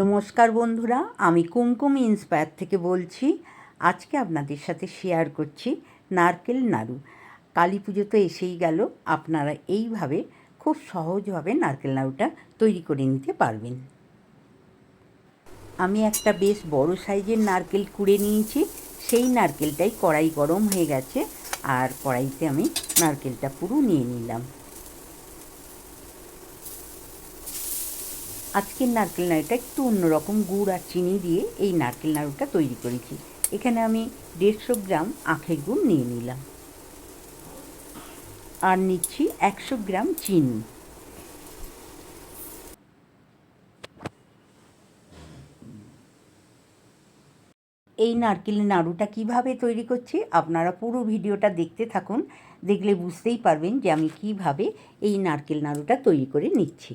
নমস্কার বন্ধুরা, আমি কুমকুম ইন্সপায়ার থেকে বলছি, আজকে আপনাদের সাথে শেয়ার করছি নারকেল নাড়ু। কালী পুজো তো এসেই গেল, আপনারা এইভাবে খুব সহজভাবে নারকেল নাড়ুটা তৈরি করে নিতে পারবেন। আমি একটা বেশ বড় সাইজের নারকেল কুড়ে নিয়েছি, সেই নারকেলটাই কড়াই গরম হয়ে গেছে, আর কড়াইতে আমি নারকেলটা পুরো নিয়ে নিলাম। আজকের নারকেল নাড়ুটা একটু অন্যরকম গুড় আর চিনি দিয়ে এই নারকেল নাড়ুটা তৈরি করেছি। এখানে আমি দেড়শো গ্রাম আখের গুড় নিয়ে নিলাম। আর নিচ্ছি একশো গ্রাম চিনি। এই নারকেলের নাড়ুটা কীভাবে তৈরি করছি আপনারা পুরো ভিডিওটা দেখতে থাকুন, দেখলে বুঝতেই পারবেন যে আমি কীভাবে এই নারকেল নাড়ুটা তৈরি করে নিচ্ছি।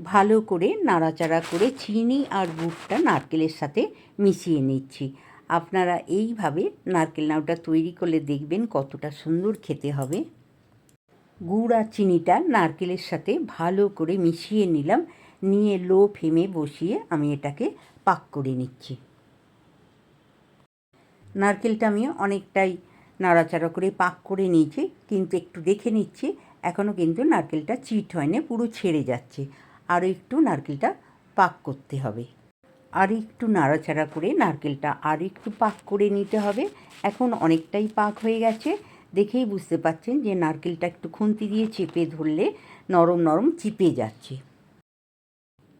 ভালো করে নাড়াচাড়া করে চিনি আর গুড়টা নারকেলের সাথে মিশিয়ে নিচ্ছি। আপনারা এইভাবে নারকেল নাড়ুটা তৈরি করলে দেখবেন কতটা সুন্দর খেতে হবে। গুড় আর চিনিটা নারকেলের সাথে ভালো করে মিশিয়ে নিলাম। নিয়ে লো ফ্লেমে বসিয়ে আমি এটাকে পাক করে নিচ্ছি। নারকেলটা আমি অনেকটাই নাড়াচাড়া করে পাক করে নিয়েছি, কিন্তু একটু দেখে নিচ্ছি। এখনও কিন্তু নারকেলটা চিট হয়নি, পুরো ছেড়ে যাচ্ছে। আরও একটু নারকেলটা পাক করতে হবে। আর একটু নাড়াচাড়া করে নারকেলটা আর একটু পাক করে নিতে হবে। এখন অনেকটাই পাক হয়ে গেছে। দেখেই বুঝতে পাচ্ছেন যে নারকেলটা একটু খুন্তি দিয়ে চেপে ধরলে নরম নরম চিপে যাচ্ছে।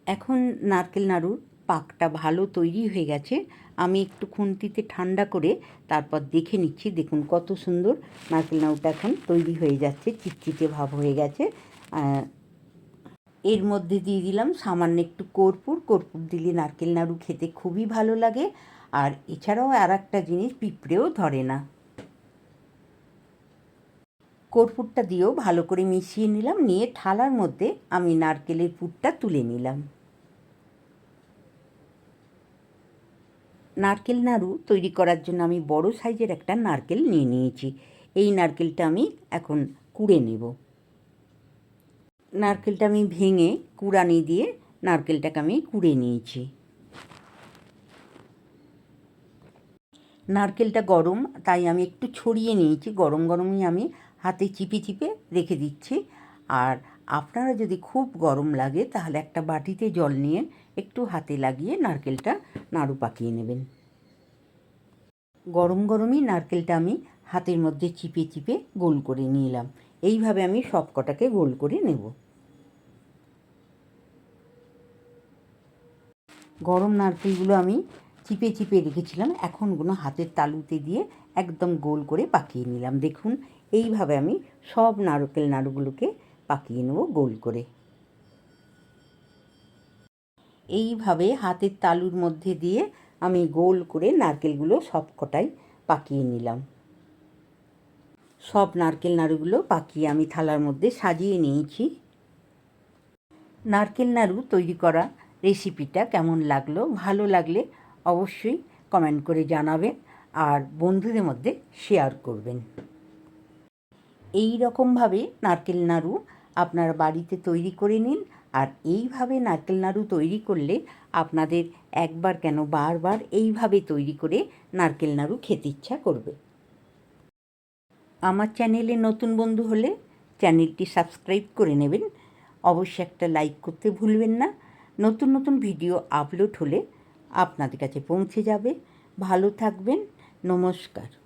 এখন নারকেল নাড়ুর পাকটা ভালো তৈরি হয়ে গেছে। আমি একটু খুন্তিতে ঠান্ডা করে তারপর দেখে নিচ্ছি। দেখুন কত সুন্দর নারকেল নাড়ুটা এখন তৈরি হয়ে যাচ্ছে। চিটচিটে ভাব হয়ে গেছে। এর মধ্যে দিয়ে দিলাম সামান্য একটু কর্পূর। কর্পূর দিলে নারকেল নাড়ু খেতে খুবই ভালো লাগে। আর এছাড়াও আর একটা জিনিস পিঁপড়েও ধরে না। কর্পূরটা দিয়েও ভালো করে মিশিয়ে নিলাম। নিয়ে থালার মধ্যে আমি নারকেলের পুরটা তুলে নিলাম। নারকেল নাড়ু তৈরি করার জন্য আমি বড় সাইজের একটা নারকেল নিয়ে নিয়েছি। এই নারকেলটা আমি এখন কুড়ে নেব। নারকেলটা আমি ভেঙে কুড়ানি দিয়ে নারকেলটাকে আমি কুড়ে নিয়েছি। নারকেলটা গরম, তাই আমি একটু ছড়িয়ে নিয়েছি। গরম গরমই আমি হাতে চিপে চিপে রেখে দিচ্ছি। আর আপনারা যদি খুব গরম লাগে, তাহলে একটা বাটিতে জল নিয়ে একটু হাতে লাগিয়ে নারকেলটা নাড়ু পাকিয়ে নেবেন। গরম গরমই নারকেলটা আমি হাতের মধ্যে চিপে চিপে গোল করে নিলাম। এইভাবে আমি সব কটাকে গোল করে নেব। গরম নারকেলগুলো আমি চিপে চিপে রেখেছিলাম, এখন ওগুলো হাতের তালুতে দিয়ে একদম গোল করে পাকিয়ে নিলাম। দেখুন, এইভাবে আমি সব নারকেল নাড়ুগুলোকে পাকিয়ে নেব গোল করে। এইভাবে হাতের তালুর মধ্যে দিয়ে আমি গোল করে নারকেলগুলো সব কটাই পাকিয়ে নিলাম। সব নারকেল নাড়ুগুলো পাকিয়ে আমি থালার মধ্যে সাজিয়ে নিয়েছি। নারকেল নাড়ু তৈরি করা রেসিপিটা কেমন লাগল, ভালো লাগলে অবশ্যই কমেন্ট করে জানাবেন আর বন্ধুদের মধ্যে শেয়ার করবেন। এই রকমভাবে নারকেল নাড়ু আপনারা বাড়িতে তৈরি করে নিন আর এইভাবে নারকেল নাড়ু তৈরি করলে আপনাদের একবার কেন বারবার এইভাবে তৈরি করে নারকেল নাড়ু খেতে ইচ্ছা করবে। আমার চ্যানেলে নতুন বন্ধু হলে চ্যানেলটি সাবস্ক্রাইব করে নেবেন। অবশ্যই একটা লাইক করতে ভুলবেন না। নতুন নতুন ভিডিও আপলোড হলে আপনাদের কাছে পৌঁছে যাবে। ভালো থাকবেন। নমস্কার।